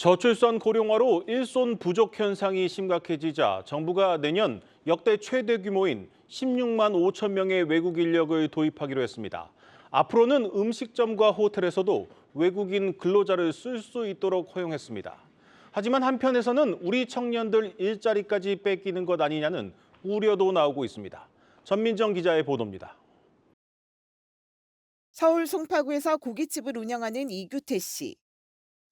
저출산 고령화로 일손 부족 현상이 심각해지자 정부가 내년 역대 최대 규모인 16만 5천 명의 외국 인력을 도입하기로 했습니다. 앞으로는 음식점과 호텔에서도 외국인 근로자를 쓸 수 있도록 허용했습니다. 하지만 한편에서는 우리 청년들 일자리까지 뺏기는 것 아니냐는 우려도 나오고 있습니다. 전민정 기자의 보도입니다. 서울 송파구에서 고깃집을 운영하는 이규태 씨.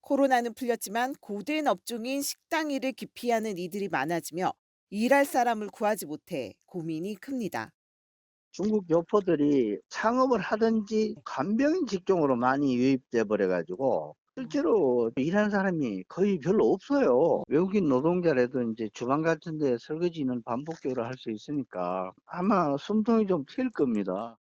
코로나는 풀렸지만 고된 업종인 식당 일을 기피하는 이들이 많아지며 일할 사람을 구하지 못해 고민이 큽니다. 중국 교포들이 창업을 하든지 간병인 직종으로 많이 유입돼 버려가지고 실제로 일하는 사람이 거의 별로 없어요. 외국인 노동자라도 이제 주방 같은 데 설거지는 반복적으로 할 수 있으니까 아마 숨통이 좀 트일 겁니다.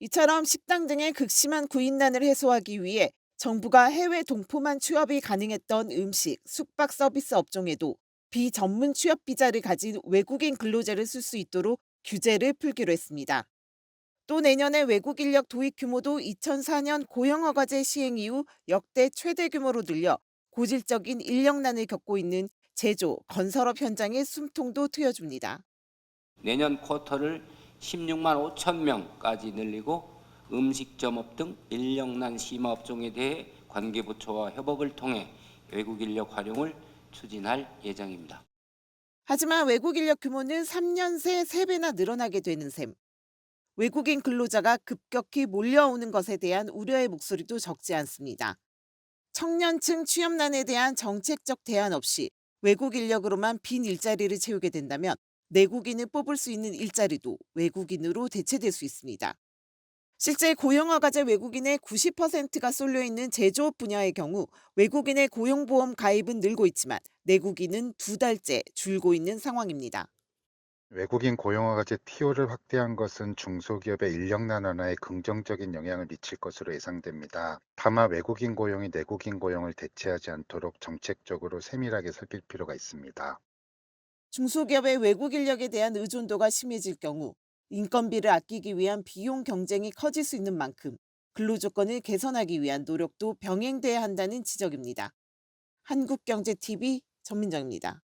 이처럼 식당 등의 극심한 구인난을 해소하기 위해 정부가 해외 동포만 취업이 가능했던 음식, 숙박 서비스 업종에도 비전문 취업 비자를 가진 외국인 근로자를 쓸 수 있도록 규제를 풀기로 했습니다. 또 내년에 외국 인력 도입 규모도 2004년 고용허 가제 시행 이후 역대 최대 규모로 늘려 고질적인 인력난을 겪고 있는 제조, 건설업 현장의 숨통도 트여줍니다. 내년 쿼터를 16만 5천 명까지 늘리고 음식점업 등 인력난 심화 업종에 대해 관계부처와 협업을 통해 외국 인력 활용을 추진할 예정입니다. 하지만 외국 인력 규모는 3년 새 3배나 늘어나게 되는 셈. 외국인 근로자가 급격히 몰려오는 것에 대한 우려의 목소리도 적지 않습니다. 청년층 취업난에 대한 정책적 대안 없이 외국 인력으로만 빈 일자리를 채우게 된다면 내국인을 뽑을 수 있는 일자리도 외국인으로 대체될 수 있습니다. 실제 고용허가제 외국인의 90%가 쏠려 있는 제조업 분야의 경우 외국인의 고용보험 가입은 늘고 있지만 내국인은 두 달째 줄고 있는 상황입니다. 외국인 고용허가제 TO를 확대한 것은 중소기업의 인력난 완화에 긍정적인 영향을 미칠 것으로 예상됩니다. 다만 외국인 고용이 내국인 고용을 대체하지 않도록 정책적으로 세밀하게 살필 필요가 있습니다. 중소기업의 외국 인력에 대한 의존도가 심해질 경우 인건비를 아끼기 위한 비용 경쟁이 커질 수 있는 만큼 근로조건을 개선하기 위한 노력도 병행돼야 한다는 지적입니다. 한국경제TV 전민정입니다.